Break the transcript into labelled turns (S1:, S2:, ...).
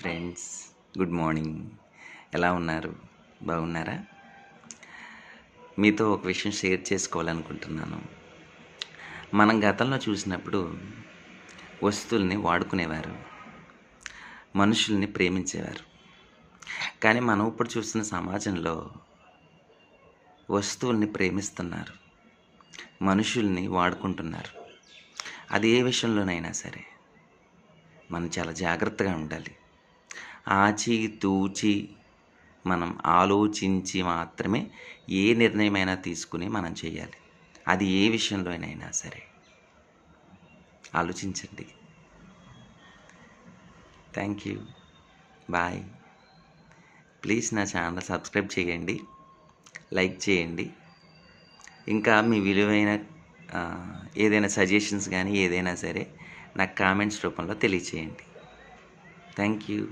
S1: Friends good morning. ఎలా ఉన్నారు? బాగున్నారా? మీతో ఒక విషయం షేర్ చేసుకోవాలనుకుంటున్నాను. మనం గతంలో చూసినప్పుడు వస్తువుల్ని వాడుకునేవారు మనుషుల్ని ప్రేమించేవారు. కానీ మనం ఇప్పుడు చూస్తున్న సమాజంలో వస్తువుల్ని ప్రేమిస్తున్నారు మనుషుల్ని వాడుకుంటున్నారు. అది ఏ విషయంలోనైనా సరే మనం చాలా జాగ్రత్తగా ఉండాలి. ఆచితూచి మనం ఆలోచించి మాత్రమే ఏ నిర్ణయమైనా తీసుకుని మనం చేయాలి. అది ఏ విషయంలోనైనా సరే. ఆలోచించండి. థ్యాంక్ యూ బాయ్ ప్లీజ్ నా ఛానల్ సబ్స్క్రైబ్ చేయండి. లైక్ చేయండి. ఇంకా మీ విలువైన ఏదైనా సజెషన్స్ కానీ ఏదైనా సరే నాకు కామెంట్స్ రూపంలో తెలియచేయండి. Thank you